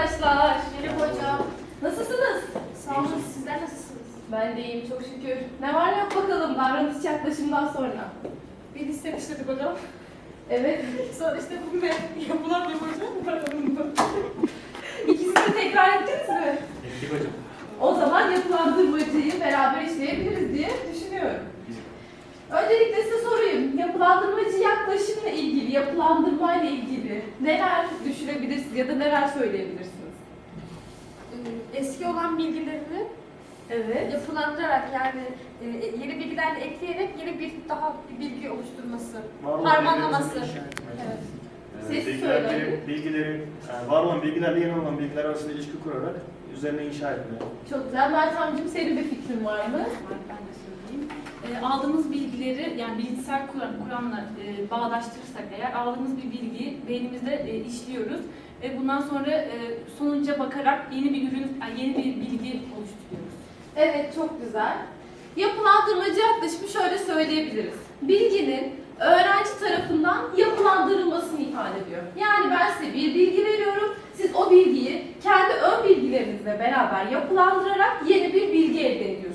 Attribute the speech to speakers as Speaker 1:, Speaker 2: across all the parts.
Speaker 1: arkadaşlar. Merhaba hocam. Nasılsınız?
Speaker 2: Sağ olun, sizler nasılsınız?
Speaker 1: Ben de iyiyim çok şükür. Ne var ne yok bakalım davranış yaklaşımdan sonra.
Speaker 2: Bir liste işledik hocam.
Speaker 1: Evet.
Speaker 2: Sonra işte bugün de yapılan bir hocam.
Speaker 1: İkisini de tekrar ettiniz mi?
Speaker 3: Ettik hocam.
Speaker 1: O zaman yapılandırmacıyı beraber işleyebiliriz diye düşünüyorum. Öncelikle size sorayım. Yapılandırmacı yaklaşımla ilgili, yapılandırmayla ilgili neler düşünebilirsiniz ya da neler söyleyebilirsiniz?
Speaker 2: Ee, Eski olan bilgilerini
Speaker 1: Evet.
Speaker 2: yapılandırarak yani e, yeni bilgilerle ekleyerek yeni bir daha bir bilgi oluşturması,
Speaker 3: Var olan
Speaker 2: harmanlaması.
Speaker 3: bilgilerimizi inşa etmek.
Speaker 2: Evet.
Speaker 3: Ee,
Speaker 1: Sesi
Speaker 3: bilgiler-
Speaker 1: söyleyin.
Speaker 3: bilgileri, yani var olan bilgilerle yeni olan bilgiler arasında ilişki kurarak üzerine inşa etme.
Speaker 1: Çok güzel. Meltemciğim senin bir fikrin var mı?
Speaker 4: Ben de söyleyeyim. E, aldığımız bilgileri yani bilgisayar kuram, kuramla e, bağdaştırırsak eğer aldığımız bir bilgiyi beynimizde e, işliyoruz ve bundan sonra e, sonuca bakarak yeni bir ürün, yani yeni bir bilgi oluşturuyoruz.
Speaker 1: Evet, çok güzel. Yapılandırmacı yaklaşımı şöyle söyleyebiliriz. Bilginin öğrenci tarafından yapılandırılmasını ifade ediyor. Yani ben size bir bilgi veriyorum, siz o bilgiyi kendi ön bilgilerinizle beraber yapılandırarak yeni bir bilgi elde ediyorsunuz.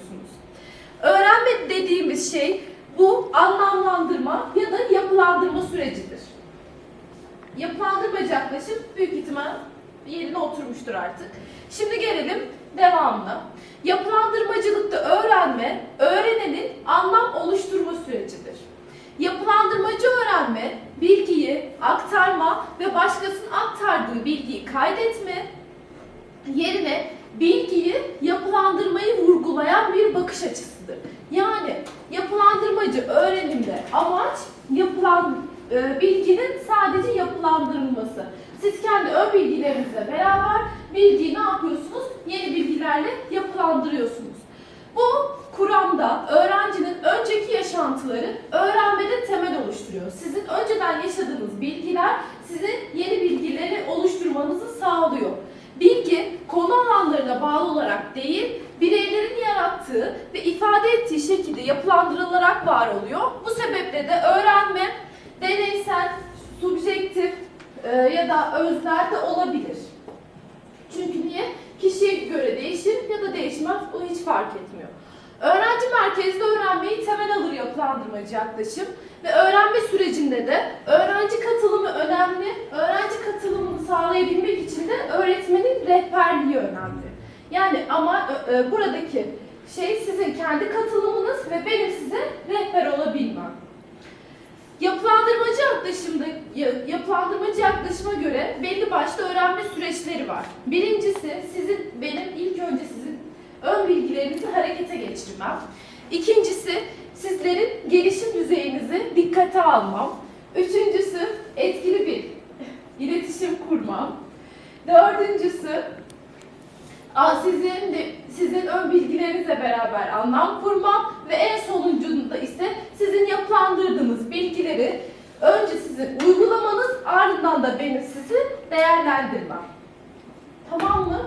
Speaker 1: Öğrenme dediğimiz şey bu anlamlandırma ya da yapılandırma sürecidir. Yapılandırmacı yaklaşım büyük ihtimal yerine oturmuştur artık. Şimdi gelelim devamına. Yapılandırmacılıkta öğrenme, öğrenenin anlam oluşturma sürecidir. Yapılandırmacı öğrenme, bilgiyi aktarma ve başkasının aktardığı bilgiyi kaydetme yerine bilgiyi yapılandırmayı vurgulayan bir bakış açısıdır. Öğrenimde amaç yapılan e, bilginin sadece yapılandırılması. Siz kendi ön bilgilerinizle beraber bilgiyi ne yapıyorsunuz? Yeni bilgilerle yapılandırıyorsunuz. Bu kuramda öğrencinin önceki yaşantıları öğrenmede temel oluşturuyor. Sizin önceden yaşadığınız bilgiler sizin yeni bilgileri oluşturmanızı sağlıyor. Bilgi konu alanlarına bağlı olarak değil, bireylerin yarattığı ve ifade ettiği şekilde yapılandırılarak var oluyor. Bu sebeple de öğrenme deneysel, subjektif e, ya da özler de olabilir. Çünkü niye? Kişiye göre değişir ya da değişmez, o hiç fark etmiyor. Öğrenci merkezli öğrenmeyi temel alır yapılandırmacı yaklaşım ve öğrenme sürecinde de öğrenci katılımı önemli. Öğrenci katılımını sağlayabilmek için de öğretmenin rehberliği önemli. Yani ama e, e, buradaki şey sizin kendi katılımınız ve benim size rehber olabilmem. Yapılandırmacı yaklaşımda ya- yapılandırmacı yaklaşıma göre belli başlı öğrenme süreçleri var. Birincisi sizin benim ilk önce sizin ön bilgilerinizi harekete geçirmem. İkincisi sizlerin gelişim düzeyinizi dikkate almam. Üçüncüsü etkili bir iletişim kurmam. Dördüncüsü sizin de, sizin ön bilgilerinizle beraber anlam kurmam ve en sonuncunda ise sizin yapılandırdığınız bilgileri önce sizin uygulamanız ardından da benim sizi değerlendirmem. Tamam mı?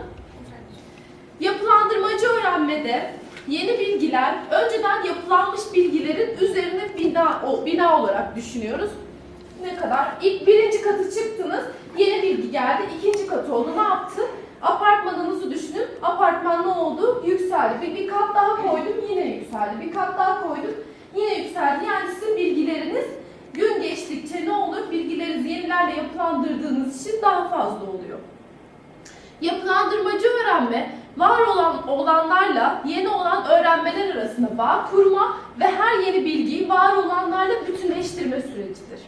Speaker 1: Yapılandırmacı öğrenmede yeni bilgiler önceden yapılanmış bilgilerin üzerine bina, o, bina olarak düşünüyoruz. Ne kadar? İlk birinci katı çıktınız, yeni bilgi geldi, ikinci katı oldu. Ne yaptı? Apartmanınızı düşünün. Apartman ne oldu? Yükseldi. Bir, bir kat daha koydum, yine yükseldi. Bir kat daha koydum, yine yükseldi. Yani sizin bilgileriniz gün geçtikçe ne olur? Bilgilerinizi yenilerle yapılandırdığınız için daha fazla oluyor. Yapılandırmacı öğrenme, var olan olanlarla yeni olan öğrenmeler arasında bağ kurma ve her yeni bilgiyi var olanlarla bütünleştirme sürecidir.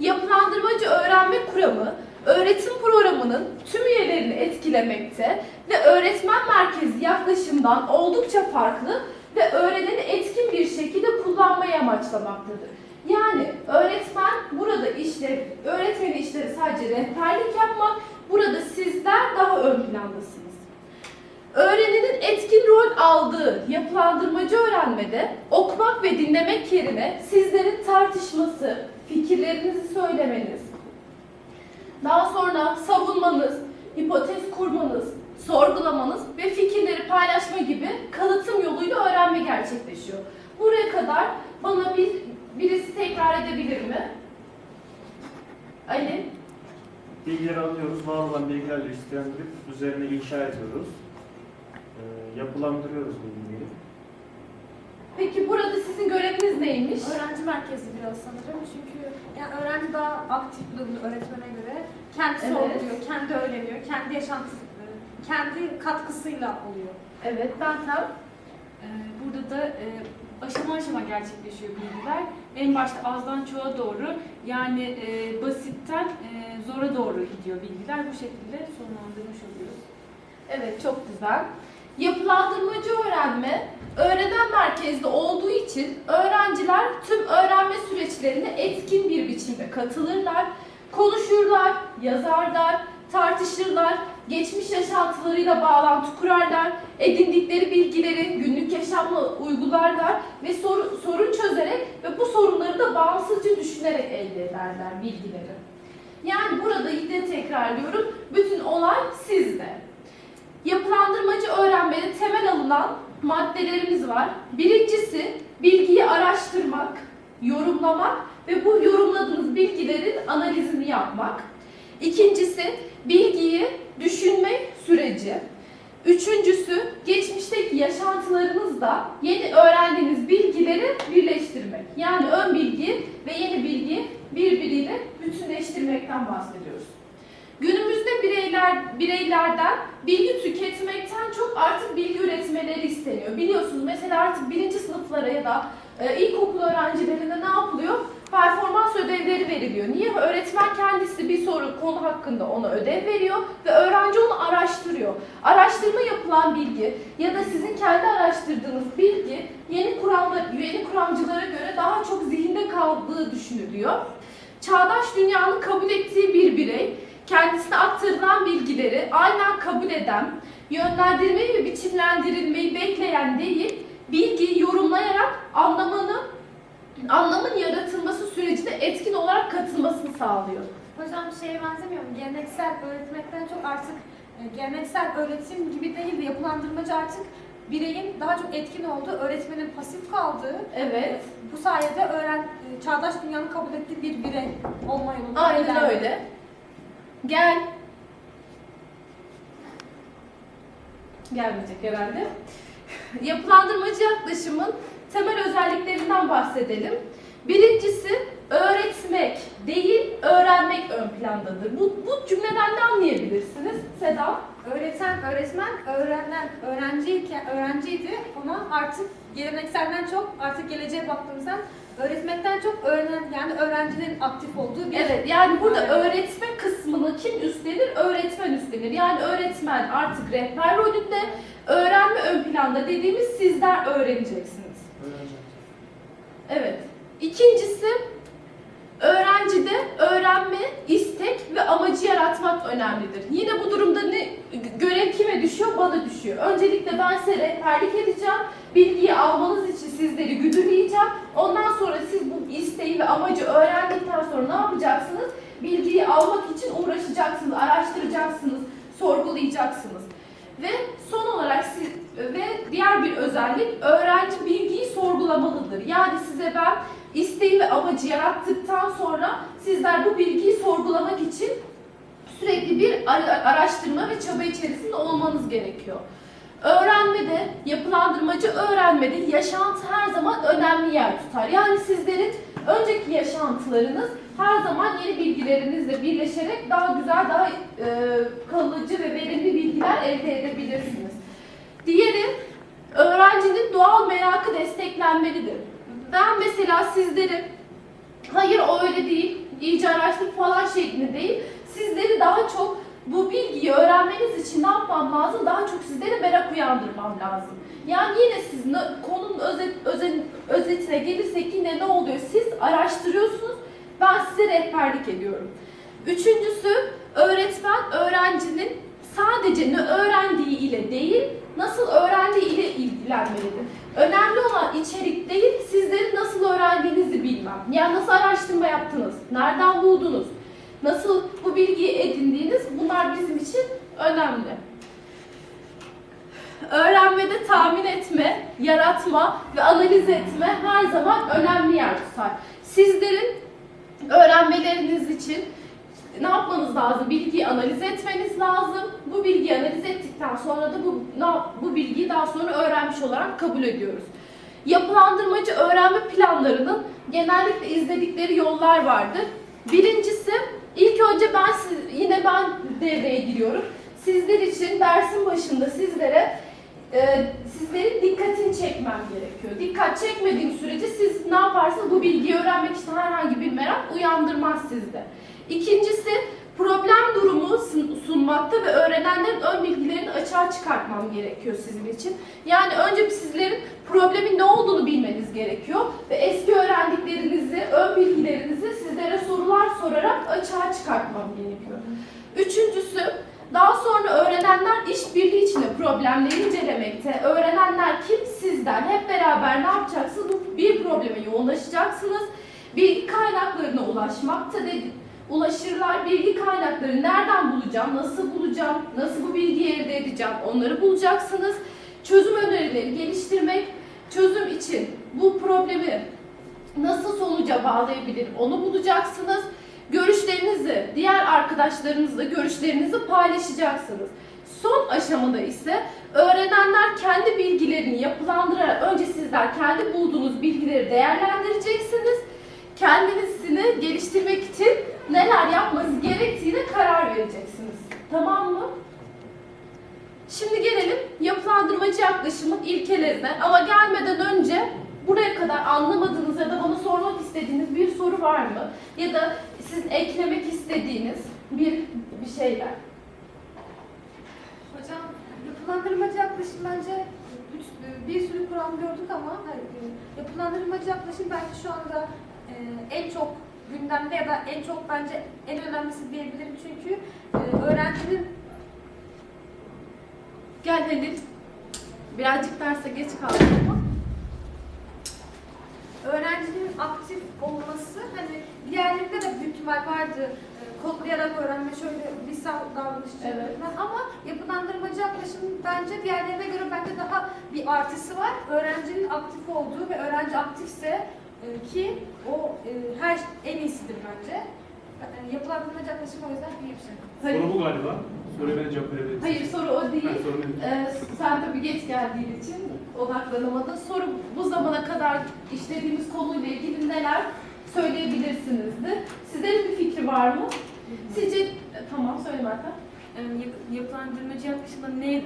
Speaker 1: Yapılandırmacı öğrenme kuramı, öğretim programının tüm üyelerini etkilemekte ve öğretmen merkezli yaklaşımdan oldukça farklı ve öğreneni etkin bir şekilde kullanmayı amaçlamaktadır. Yani öğretmen burada işlev, öğretmenin işleri sadece rehberlik yapmak, burada sizler daha ön plandasınız. Öğreninin etkin rol aldığı yapılandırmacı öğrenmede okumak ve dinlemek yerine sizlerin tartışması, fikirlerinizi söylemeniz, daha sonra savunmanız, hipotez kurmanız, sorgulamanız ve fikirleri paylaşma gibi kalıtım yoluyla öğrenme gerçekleşiyor. Buraya kadar bana bir birisi tekrar edebilir mi? Ali?
Speaker 3: Bilgileri alıyoruz, var olan bilgilerle ilişkilendirip üzerine inşa ediyoruz. Ee, yapılandırıyoruz bilgileri.
Speaker 1: Peki burada sizin göreviniz neymiş?
Speaker 2: Öğrenci merkezli biraz sanırım çünkü yani öğrenci daha aktif durumda öğretmene göre. Kendi
Speaker 1: Evet.
Speaker 2: sorguluyor, kendi öğreniyor, kendi yaşantısı, kendi katkısıyla oluyor.
Speaker 1: Evet, Meltem.
Speaker 4: Ee, Burada da e, aşama aşama gerçekleşiyor bilgiler. En başta azdan çoğa doğru yani e, basitten e, zora doğru gidiyor bilgiler. Bu şekilde sonlandırmış oluyoruz.
Speaker 1: Evet, çok güzel. Yapılandırmacı öğrenme, öğrenen merkezli olduğu için öğrenciler tüm öğrenme süreçlerine etkin bir biçimde katılırlar, konuşurlar, yazarlar, tartışırlar, geçmiş yaşantılarıyla bağlantı kurarlar, edindikleri bilgileri günlük yaşamla uygularlar ve soru- sorun çözerek ve bu sorunları da bağımsızca düşünerek elde ederler bilgileri. Yani burada yine tekrarlıyorum, bütün olay sizde. Yapılandırmacı öğrenmede temel alınan maddelerimiz var. Birincisi bilgiyi araştırmak, yorumlamak ve bu yorumladığınız bilgilerin analizini yapmak. İkincisi bilgiyi düşünme süreci. Üçüncüsü geçmişteki yaşantılarınızda yeni öğrendiğiniz bilgileri birleştirmek. Yani ön bilgi ve yeni bilgi birbiriyle bütünleştirmekten bahsediyoruz. Günümüzde bireyler bireylerden bilgi tüketmekten çok artık bilgi üretmeleri isteniyor. Biliyorsunuz mesela artık birinci sınıflara ya da e, ilkokul öğrencilerine ne yapılıyor? Performans ödevleri veriliyor. Niye? Öğretmen kendisi bir soru konu hakkında ona ödev veriyor ve öğrenci onu araştırıyor. Araştırma yapılan bilgi ya da sizin kendi araştırdığınız bilgi yeni kuramlar, yeni kuramcılara göre daha çok zihinde kaldığı düşünülüyor. Çağdaş dünyanın kabul ettiği bir birey kendisine aktarılan bilgileri aynen kabul eden, yönlendirmeyi ve biçimlendirilmeyi bekleyen değil, bilgiyi yorumlayarak anlamını, anlamın yaratılması sürecine etkin olarak katılmasını sağlıyor.
Speaker 2: Hocam şeye benzemiyor mu? Geleneksel öğretmekten çok artık e, geleneksel öğretim gibi değil de yapılandırmacı artık bireyin daha çok etkin olduğu, öğretmenin pasif kaldığı,
Speaker 1: Evet,
Speaker 2: bu sayede öğren e, çağdaş dünyanın kabul ettiği bir birey olma yolunda
Speaker 1: aynen
Speaker 2: ilerliyor.
Speaker 1: öyle. Gel. Gelmeyecek herhalde. Yapılandırmacı yaklaşımın temel özelliklerinden bahsedelim. Birincisi öğretmek değil, öğrenmek ön plandadır. Bu, bu cümleden ne anlayabilirsiniz Seda?
Speaker 2: Öğreten, öğretmen, öğrenen, öğrenciyken, öğrenciydi ama artık gelenekselden çok, artık geleceğe baktığımızda öğretmekten çok öğrenen, yani öğrencilerin aktif olduğu bir
Speaker 1: Evet, yani burada öğretme kısmını kim üstlenir? Öğretmen üstlenir. Yani öğretmen artık rehber rolünde, öğrenme ön planda dediğimiz sizler öğreneceksiniz.
Speaker 3: Öğrenci.
Speaker 1: Evet. İkincisi öğrencide öğrenme, istek ve amacı yaratmak önemlidir. Yine bu durumda ne görev kime düşüyor? Bana düşüyor. Öncelikle ben size rehberlik edeceğim. Bilgiyi almanız için sizleri güdüleyeceğim. Ondan sonra siz bu isteği ve amacı öğrendikten sonra ne yapacaksınız? Bilgiyi almak için uğraşacaksınız, araştıracaksınız, sorgulayacaksınız. Ve son olarak siz ve diğer bir özellik öğrenci bilgiyi sorgulamalıdır. Yani size ben isteği ve amacı yarattıktan sonra sizler bu bilgiyi sorgulamak için sürekli bir ara- araştırma ve çaba içerisinde olmanız gerekiyor. Öğrenmede, yapılandırmacı öğrenmede yaşantı her zaman önemli yer tutar. Yani sizlerin önceki yaşantılarınız her zaman yeni bilgilerinizle birleşerek daha güzel, daha e, kalıcı ve verimli bilgiler elde edebilirsiniz. Diğeri, öğrencinin doğal merakı desteklenmelidir. Ben mesela sizlerin, hayır o öyle değil, iyice araştır falan şeklinde değil, sizleri daha çok bu bilgiyi öğrenmeniz için ne yapmam lazım? Daha çok sizlere merak uyandırmam lazım. Yani yine siz konunun özet, özen- özetine gelirsek yine ne oluyor? Siz araştırıyorsunuz, ben size rehberlik ediyorum. Üçüncüsü, öğretmen öğrencinin sadece ne öğrendiği ile değil, nasıl öğrendiği ile ilgilenmelidir. Önemli olan içerik değil, sizlerin nasıl öğrendiğinizi bilmem. Yani nasıl araştırma yaptınız, nereden buldunuz, nasıl bu bilgiyi edindiğiniz bunlar bizim için önemli. Öğrenmede tahmin etme, yaratma ve analiz etme her zaman önemli yer tutar. Sizlerin öğrenmeleriniz için ne yapmanız lazım? Bilgiyi analiz etmeniz lazım. Bu bilgiyi analiz ettikten sonra da bu ne bu bilgiyi daha sonra öğrenmiş olarak kabul ediyoruz. Yapılandırmacı öğrenme planlarının genellikle izledikleri yollar vardır. Birincisi, ilk önce ben siz, yine ben devreye giriyorum. Sizler için dersin başında sizlere e, sizlerin dikkatini çekmem gerekiyor. Dikkat çekmediğim sürece siz ne yaparsınız? Bu bilgiyi öğrenmek için herhangi bir merak uyandırmaz sizde. İkincisi, problem durumu sun- sunmakta ve öğrenenlerin ön bilgilerini açığa çıkartmam gerekiyor sizin için. Yani önce sizlerin problemin ne olduğunu bilmeniz gerekiyor ve eski öğrendiklerinizi, ön bilgilerinizi sizlere sorular sorarak açığa çıkartmam gerekiyor. Üçüncüsü, daha sonra öğrenenler işbirliği içinde problemleri incelemekte. Öğrenenler kim sizden hep beraber ne yapacaksınız? Bir probleme yoğunlaşacaksınız. Bilgi kaynaklarına ulaşmakta dedi. Ulaşırlar. Bilgi kaynakları nereden bulacağım? Nasıl bulacağım? Nasıl bu bilgiyi elde edeceğim? Onları bulacaksınız. Çözüm önerileri geliştirmek. Çözüm için bu problemi nasıl sonuca bağlayabilirim? Onu bulacaksınız. Görüşlerinizi, diğer arkadaşlarınızla görüşlerinizi paylaşacaksınız. Son aşamada ise öğrenenler kendi bilgilerini yapılandırarak önce sizler kendi bulduğunuz bilgileri değerlendireceksiniz. Kendinizini geliştirmek için neler yapmanız gerektiğine karar vereceksiniz. Tamam mı? Şimdi gelelim yapılandırmacı yaklaşımın ilkelerine ama gelmeden önce buraya kadar anlamadığınız ya da bana sormak istediğiniz bir soru var mı? Ya da sizin eklemek istediğiniz bir bir şeyler.
Speaker 2: Hocam yapılandırmacı yaklaşım bence bir sürü kuram gördük ama hani, yapılandırmacı yaklaşım belki şu anda e, en çok gündemde ya da en çok bence en önemlisi diyebilirim çünkü e, öğrencinin
Speaker 1: Gel Halil. Birazcık derse geç kaldım ama.
Speaker 2: öğrencinin aktif olması hani diğerlerinde de büyük ihtimal vardı e, kodlayarak öğrenme şöyle lisan davranışı
Speaker 1: Evet.
Speaker 2: ama yapılandırmacı yaklaşım bence diğerlerine göre bence daha bir artısı var. Öğrencinin aktif olduğu ve öğrenci aktifse ki o e, her en iyisidir bence. Yani yapılandırmacı yaklaşım o yüzden bir şey.
Speaker 1: Hayır,
Speaker 3: Soru bu galiba. Soruya ben cevap verebilirim.
Speaker 1: hayır soru o değil.
Speaker 3: Soru.
Speaker 1: Ee, sen tabii geç geldiğin için odaklanamadın. Soru bu zamana kadar işlediğimiz konuyla ilgili neler söyleyebilirsinizdi. Sizlerin bir fikri var mı? Sizce e, tamam söyle Meltem.
Speaker 4: E, yap- yapılandırmacı yaklaşımda ne, e,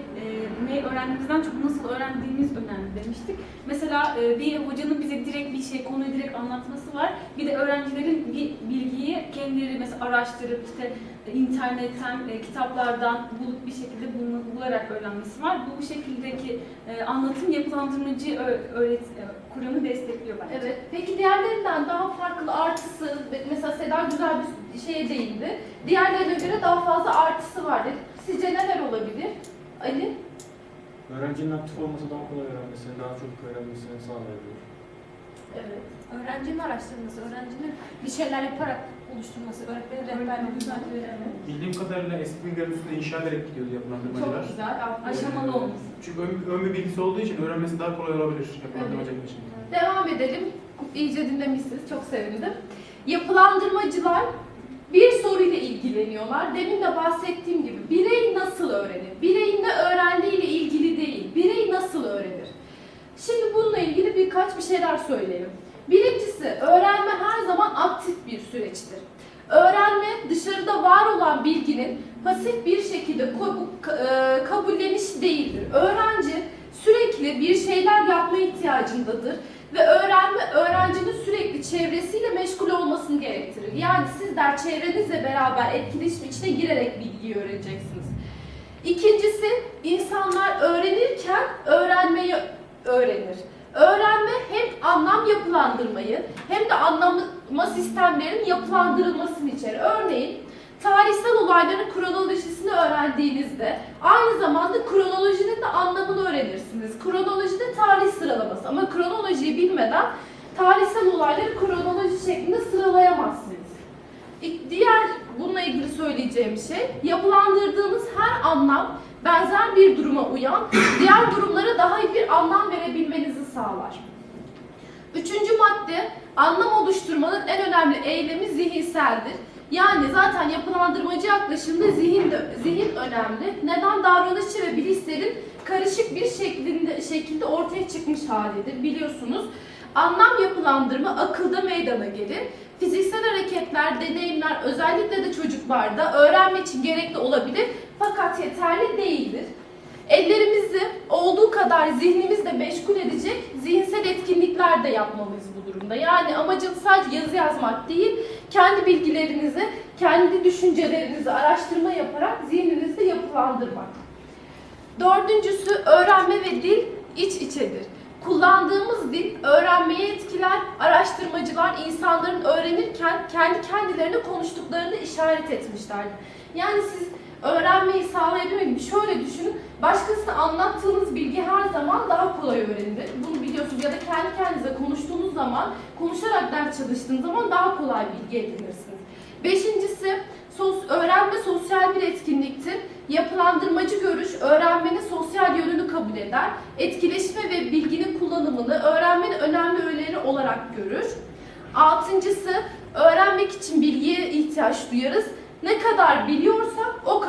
Speaker 4: ne öğrendiğimizden çok nasıl öğrendiğimiz önemli demiştik. Mesela e, bir hocanın bize direkt bir şey, konuyu direkt anlatması var. Bir de öğrencilerin bir bilgiyi kendileri mesela araştırıp işte internetten, e, kitaplardan bulup bir şekilde bunu bularak öğrenmesi var. Bu, bu şekildeki e, anlatım yapılandırmacı ö- öğret e, kuramı destekliyor bence.
Speaker 1: Evet. Peki diğerlerinden daha farklı artısı, mesela Seda güzel bir şeye değindi. Diğerlerine göre daha fazla artısı var dedi. Sizce neler olabilir? Ali?
Speaker 3: Öğrencinin aktif olması daha kolay öğrenmesini, daha çok öğrenmesini sağlayabilir.
Speaker 1: Evet.
Speaker 2: Öğrencinin araştırması, öğrencinin bir şeyler yaparak oluşturması, öğretmenin rehberliği.
Speaker 3: Bildiğim kadarıyla eski bilgilerin üstüne inşa ederek gidiyordu yapılandırmacılar.
Speaker 1: Çok güzel. aferin.
Speaker 4: Aşamalı olması.
Speaker 3: Çünkü ön, ön bir bilgisi olduğu için öğrenmesi daha kolay olabilir yapılandırmacı için.
Speaker 1: Devam edelim. İyice dinlemişsiniz. Çok sevindim. Yapılandırmacılar bir soruyla ilgileniyorlar. Demin de bahsettiğim gibi birey nasıl öğrenir? Bireyin ne öğrendiğiyle ilgili değil. Birey nasıl öğrenir? Şimdi bununla ilgili birkaç bir şeyler söyleyelim. Birincisi öğrenme her zaman aktif süreçtir. Öğrenme dışarıda var olan bilginin pasif bir şekilde e, kabullenişi değildir. Öğrenci sürekli bir şeyler yapma ihtiyacındadır ve öğrenme öğrencinin sürekli çevresiyle meşgul olmasını gerektirir. Yani sizler çevrenizle beraber etkileşim içine girerek bilgiyi öğreneceksiniz. İkincisi insanlar öğrenirken öğrenmeyi öğrenir. Öğrenme hem anlam yapılandırmayı hem de anlama sistemlerinin yapılandırılmasını içerir. Örneğin tarihsel olayların kronolojisini öğrendiğinizde aynı zamanda kronolojinin de anlamını öğrenirsiniz. Kronoloji de tarih sıralaması ama kronolojiyi bilmeden tarihsel olayları kronoloji şeklinde sıralayamazsınız. Diğer bununla ilgili söyleyeceğim şey, yapılandırdığınız her anlam benzer bir duruma uyan, diğer durumlara daha iyi bir anlam verebilmenizi sağlar. Üçüncü madde, anlam oluşturmanın en önemli eylemi zihinseldir. Yani zaten yapılandırmacı yaklaşımda zihin de, zihin önemli. Neden davranışçı ve bilişlerin karışık bir şeklinde şekilde ortaya çıkmış halidir biliyorsunuz. Anlam yapılandırma akılda meydana gelir. Fiziksel hareketler, deneyimler özellikle de çocuklarda öğrenme için gerekli olabilir fakat yeterli değildir. Ellerimizi olduğu kadar zihnimizle meşgul edecek zihinsel etkinlikler de yapmalıyız bu durumda. Yani amacım sadece yazı yazmak değil, kendi bilgilerinizi, kendi düşüncelerinizi araştırma yaparak zihninizi yapılandırmak. Dördüncüsü öğrenme ve dil iç içedir. Kullandığımız dil öğrenmeyi etkiler. Araştırmacılar insanların öğrenirken kendi kendilerine konuştuklarını işaret etmişlerdir. Yani siz öğrenmeyi sağlayabilmek şöyle düşünün. Başkasına anlattığınız bilgi her zaman daha kolay öğrenilir. Bunu biliyorsunuz ya da kendi kendinize konuştuğunuz zaman, konuşarak ders çalıştığınız zaman daha kolay bilgi edinirsiniz. Beşincisi, sos, öğrenme sosyal bir etkinliktir. Yapılandırmacı görüş, öğrenmenin sosyal yönünü kabul eder. Etkileşme ve bilginin kullanımını öğrenmenin önemli öğeleri olarak görür. Altıncısı, öğrenmek için bilgiye ihtiyaç duyarız. Ne kadar biliyorsak o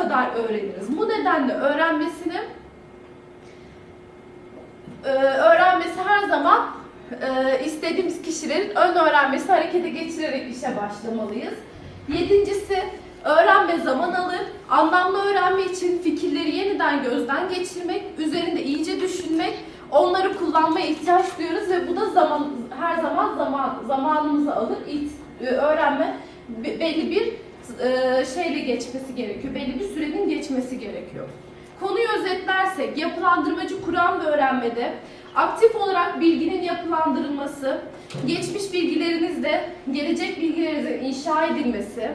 Speaker 1: kadar öğreniriz. Bu nedenle öğrenmesini e, öğrenmesi her zaman e, istediğimiz kişilerin ön öğrenmesi harekete geçirerek işe başlamalıyız. Yedincisi öğrenme zaman alır. Anlamlı öğrenme için fikirleri yeniden gözden geçirmek, üzerinde iyice düşünmek, onları kullanmaya ihtiyaç duyuyoruz ve bu da zaman her zaman zaman zamanımızı alır. İt- e, öğrenme be- belli bir e, şeyle geçmesi gerekiyor. Belli bir sürenin geçmesi gerekiyor. Konuyu özetlersek yapılandırmacı kuram ve öğrenmede aktif olarak bilginin yapılandırılması, geçmiş bilgilerinizle gelecek bilgilerinizin inşa edilmesi,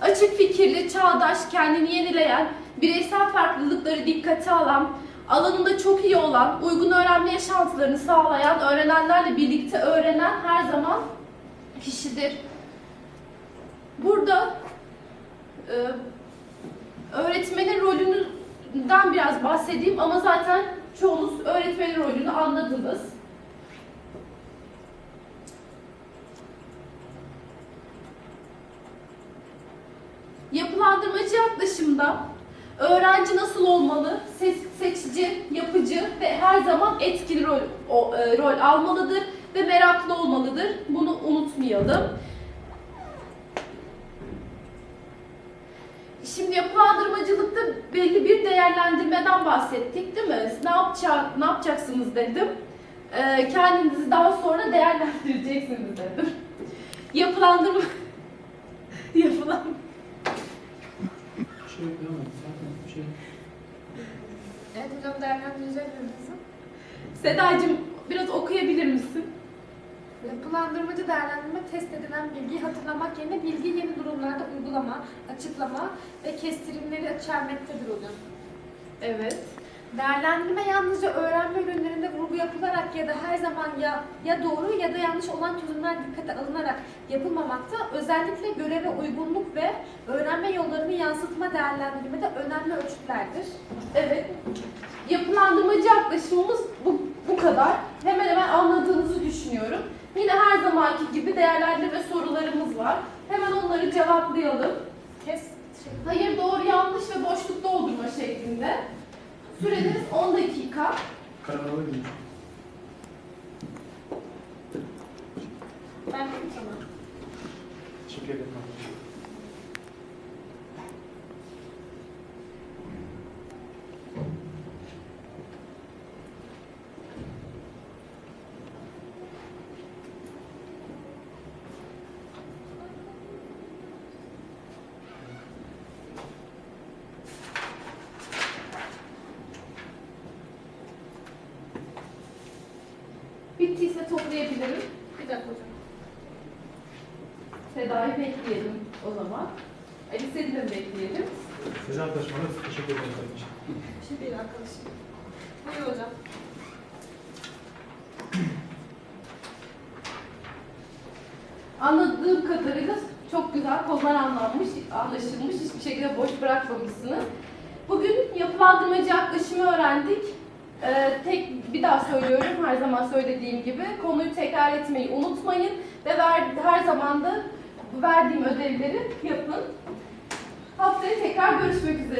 Speaker 1: açık fikirli, çağdaş, kendini yenileyen, bireysel farklılıkları dikkate alan, alanında çok iyi olan, uygun öğrenme yaşantılarını sağlayan, öğrenenlerle birlikte öğrenen her zaman kişidir. Burada öğretmenin rolünden biraz bahsedeyim ama zaten çoğunuz öğretmenin rolünü anladınız. Yapılandırmacı yaklaşımda öğrenci nasıl olmalı? Se- seçici, yapıcı ve her zaman etkili rol, o- e, rol almalıdır ve meraklı olmalıdır. Bunu unutmayalım. Şimdi yapılandırmacılıkta belli bir değerlendirmeden bahsettik değil mi? Ne yapacak, ne yapacaksınız dedim. Ee, kendinizi daha sonra değerlendireceksiniz dedim. Yapılandırma yapılan
Speaker 3: şey yapamadım. Zaten bir şey.
Speaker 2: Evet hocam değerlendirecek misin?
Speaker 1: Sedacığım biraz okuyabilir misin?
Speaker 2: Yapılandırmacı değerlendirme test edilen bilgiyi hatırlamak yerine bilgiyi yeni durumlarda uygulama, açıklama ve kestirimleri içermektedir hocam.
Speaker 1: Evet.
Speaker 2: Değerlendirme yalnızca öğrenme ürünlerinde vurgu yapılarak ya da her zaman ya, ya doğru ya da yanlış olan çözümler dikkate alınarak yapılmamakta. Özellikle göreve uygunluk ve öğrenme yollarını yansıtma değerlendirmede önemli ölçütlerdir.
Speaker 1: Evet. Yapılandırmacı yaklaşımımız bu, bu kadar. Hemen hemen anladığınızı düşünüyorum. Yine her zamanki gibi değerlendirme sorularımız var. Hemen onları cevaplayalım.
Speaker 2: Kes. Şey,
Speaker 1: Hayır, doğru, yanlış ve boşluk doldurma şeklinde. Süreniz 10 dakika.
Speaker 3: Kararlı değil.
Speaker 2: ben dedim sana.
Speaker 3: Teşekkür ederim.
Speaker 1: Bittiyse toplayabilirim.
Speaker 2: Bir dakika hocam.
Speaker 1: Seda'yı bekleyelim o zaman. Ali seni de bekleyelim.
Speaker 3: Size arkadaşlarıma teşekkür ederim.
Speaker 2: Bir şey değil arkadaşım. Buyur hocam.
Speaker 1: Anladığım kadarıyla çok güzel konular anlanmış, anlaşılmış, hiçbir şekilde boş bırakmamışsınız. Bugün yapılandırmacı yaklaşımı öğrendik. Ee, tek bir daha söylüyorum her zaman söylediğim gibi konuyu tekrar etmeyi unutmayın ve ver, her zaman da verdiğim ödevleri yapın. Haftaya tekrar görüşmek üzere.